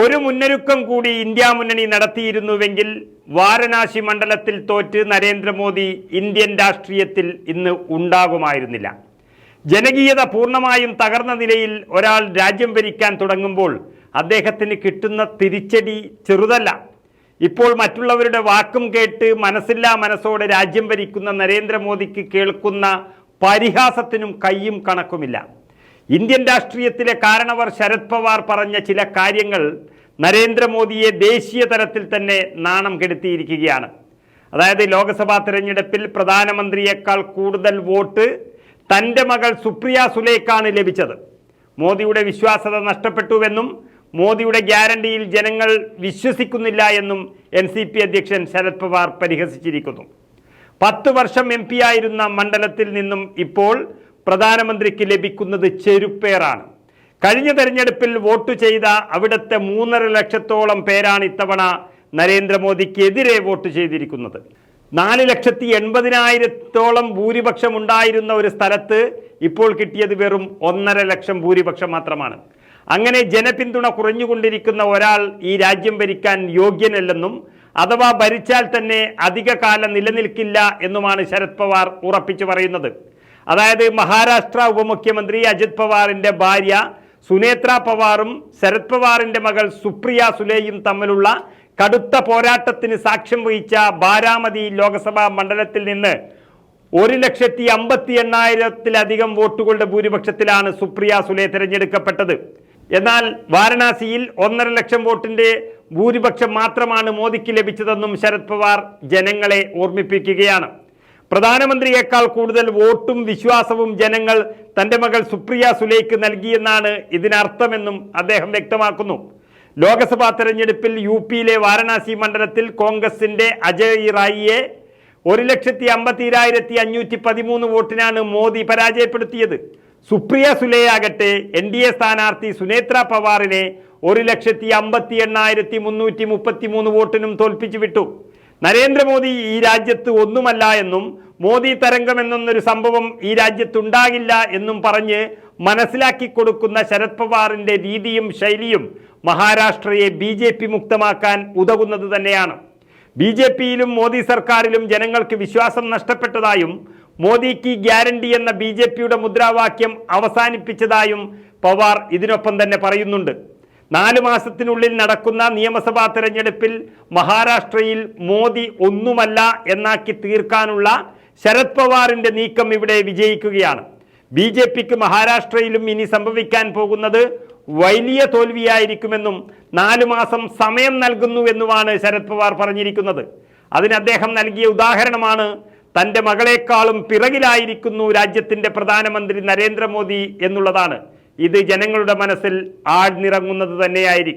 ഒരു മുന്നൊരുക്കം കൂടി ഇന്ത്യ മുന്നണി നടത്തിയിരുന്നുവെങ്കിൽ വാരണാസി മണ്ഡലത്തിൽ തോറ്റ് നരേന്ദ്രമോദി ഇന്ത്യൻ രാഷ്ട്രീയത്തിൽ ഇന്ന് ഉണ്ടാകുമായിരുന്നില്ല. ജനകീയത പൂർണമായും തകർന്ന നിലയിൽ ഒരാൾ രാജ്യം ഭരിക്കാൻ തുടങ്ങുമ്പോൾ അദ്ദേഹത്തിന് കിട്ടുന്ന തിരിച്ചടി ചെറുതല്ല. ഇപ്പോൾ മറ്റുള്ളവരുടെ വാക്കും കേട്ട് മനസ്സില്ലാ മനസ്സോടെ രാജ്യം ഭരിക്കുന്ന നരേന്ദ്രമോദിക്ക് കേൾക്കുന്ന പരിഹാസത്തിനും കയ്യും കണക്കുമില്ല. ഇന്ത്യൻ രാഷ്ട്രീയത്തിലെ കാരണവർ ശരത് പവാർ പറഞ്ഞ ചില കാര്യങ്ങൾ നരേന്ദ്രമോദിയെ ദേശീയ തലത്തിൽ തന്നെ നാണം കെടുത്തിയിരിക്കുകയാണ്. അതായത് ലോക്സഭാ തിരഞ്ഞെടുപ്പിൽ പ്രധാനമന്ത്രിയേക്കാൾ കൂടുതൽ വോട്ട് തന്റെ മകൾ സുപ്രിയ സുലേക്കാണ് ലഭിച്ചത്. മോദിയുടെ വിശ്വാസത നഷ്ടപ്പെട്ടുവെന്നും മോദിയുടെ ഗ്യാരണ്ടിയിൽ ജനങ്ങൾ വിശ്വസിക്കുന്നില്ല എന്നും എൻ സി പി അധ്യക്ഷൻ ശരത് പവാർ പരിഹസിച്ചിരിക്കുന്നു. പത്ത് വർഷം എം പി ആയിരുന്ന മണ്ഡലത്തിൽ നിന്നും ഇപ്പോൾ പ്രധാനമന്ത്രിക്ക് ലഭിക്കുന്നത് ചെരുപ്പേറാണ്. കഴിഞ്ഞ തെരഞ്ഞെടുപ്പിൽ വോട്ട് ചെയ്ത അവിടുത്തെ മൂന്നര ലക്ഷത്തോളം പേരാണ് ഇത്തവണ നരേന്ദ്രമോദിക്കെതിരെ വോട്ട് ചെയ്തിരിക്കുന്നത്. നാല് ലക്ഷത്തി എൺപതിനായിരത്തോളം ഭൂരിപക്ഷം ഉണ്ടായിരുന്ന ഒരു സ്ഥലത്ത് ഇപ്പോൾ കിട്ടിയത് വെറും ഒന്നര ലക്ഷം ഭൂരിപക്ഷം മാത്രമാണ്. അങ്ങനെ ജനപിന്തുണ കുറഞ്ഞുകൊണ്ടിരിക്കുന്ന ഒരാൾ ഈ രാജ്യം ഭരിക്കാൻ യോഗ്യനല്ലെന്നും അഥവാ ഭരിച്ചാൽ തന്നെ അധിക കാലം നിലനിൽക്കില്ല എന്നുമാണ് ശരത് പവാർ ഉറപ്പിച്ചു പറയുന്നത്. അതായത് മഹാരാഷ്ട്ര ഉപമുഖ്യമന്ത്രി അജിത് പവാറിന്റെ ഭാര്യ സുനേത്ര പവാറും ശരത് പവാറിന്റെ മകൾ സുപ്രിയ സുലേയും തമ്മിലുള്ള കടുത്ത പോരാട്ടത്തിന് സാക്ഷ്യം വഹിച്ച ബാരാമതി ലോക്സഭാ മണ്ഡലത്തിൽ നിന്ന് ഒരു ലക്ഷത്തി അമ്പത്തി എണ്ണായിരത്തിലധികം വോട്ടുകളുടെ ഭൂരിപക്ഷത്തിലാണ് സുപ്രിയ സുലെ തിരഞ്ഞെടുക്കപ്പെട്ടത്. എന്നാൽ വാരണാസിയിൽ ഒന്നര ലക്ഷം വോട്ടിന്റെ ഭൂരിപക്ഷം മാത്രമാണ് മോദിക്ക് ലഭിച്ചതെന്നും ശരത് പവാർ ജനങ്ങളെ ഓർമ്മിപ്പിക്കുകയാണ്. പ്രധാനമന്ത്രിയേക്കാൾ കൂടുതൽ വോട്ടും വിശ്വാസവും ജനങ്ങൾ തന്റെ മകൾ സുപ്രിയ സുലേക്ക് നൽകിയെന്നാണ് ഇതിനർത്ഥമെന്നും അദ്ദേഹം വ്യക്തമാക്കുന്നു. ലോക്സഭാ തെരഞ്ഞെടുപ്പിൽ യു പിയിലെ വാരണാസി മണ്ഡലത്തിൽ കോൺഗ്രസിന്റെ അജയ് റായിയെ ഒരു ലക്ഷത്തി അമ്പത്തിരായിരത്തി അഞ്ഞൂറ്റി പതിമൂന്ന് വോട്ടിനാണ് മോദി പരാജയപ്പെടുത്തിയത്. സുപ്രിയ സുലേയാകട്ടെ എൻ ഡി എ സ്ഥാനാർത്ഥി സുനേത്ര പവാറിനെ ഒരു ലക്ഷത്തി അമ്പത്തി എണ്ണായിരത്തി മുന്നൂറ്റി മുപ്പത്തി മൂന്ന് വോട്ടിനും തോൽപ്പിച്ചു വിട്ടു. നരേന്ദ്രമോദി ഈ രാജ്യത്ത് ഒന്നുമല്ല എന്നും മോദി തരംഗം എന്നൊന്നൊരു സംഭവം ഈ രാജ്യത്തുണ്ടാകില്ല എന്നും പറഞ്ഞ് മനസ്സിലാക്കി കൊടുക്കുന്ന ശരത് പവാറിന്റെ രീതിയും ശൈലിയും മഹാരാഷ്ട്രയെ ബി ജെ പി മുക്തമാക്കാൻ ഉതകുന്നത് തന്നെയാണ്. ബി ജെ പിയിലും മോദി സർക്കാരിലും ജനങ്ങൾക്ക് വിശ്വാസം നഷ്ടപ്പെട്ടതായും മോദിക്ക് ഗ്യാരണ്ടി എന്ന ബി ജെ പിയുടെ മുദ്രാവാക്യം അവസാനിപ്പിച്ചതായും പവാർ ഇതിനൊപ്പം തന്നെ പറയുന്നുണ്ട്. നാല് മാസത്തിനുള്ളിൽ നടക്കുന്ന നിയമസഭാ തെരഞ്ഞെടുപ്പിൽ മഹാരാഷ്ട്രയിൽ മോദി ഒന്നുമല്ല എന്നാക്കി തീർക്കാനുള്ള ശരത് പവാറിന്റെ നീക്കം ഇവിടെ വിജയിക്കുകയാണ്. ബി ജെ പിക്ക് മഹാരാഷ്ട്രയിലും ഇനി സംഭവിക്കാൻ പോകുന്നത് വലിയ തോൽവിയായിരിക്കുമെന്നും നാലു മാസം സമയം നൽകുന്നുവെന്നുമാണ് ശരത് പവാർ പറഞ്ഞിരിക്കുന്നത്. അതിന് അദ്ദേഹം നൽകിയ ഉദാഹരണമാണ് തന്റെ മകളെക്കാളും പിറകിലായിരിക്കുന്നു രാജ്യത്തിന്റെ പ്രധാനമന്ത്രി നരേന്ദ്രമോദി എന്നുള്ളതാണ്. ഇത് ജനങ്ങളുടെ മനസ്സിൽ ആഴ്ന്നിറങ്ങുന്നത് തന്നെയായിരിക്കും.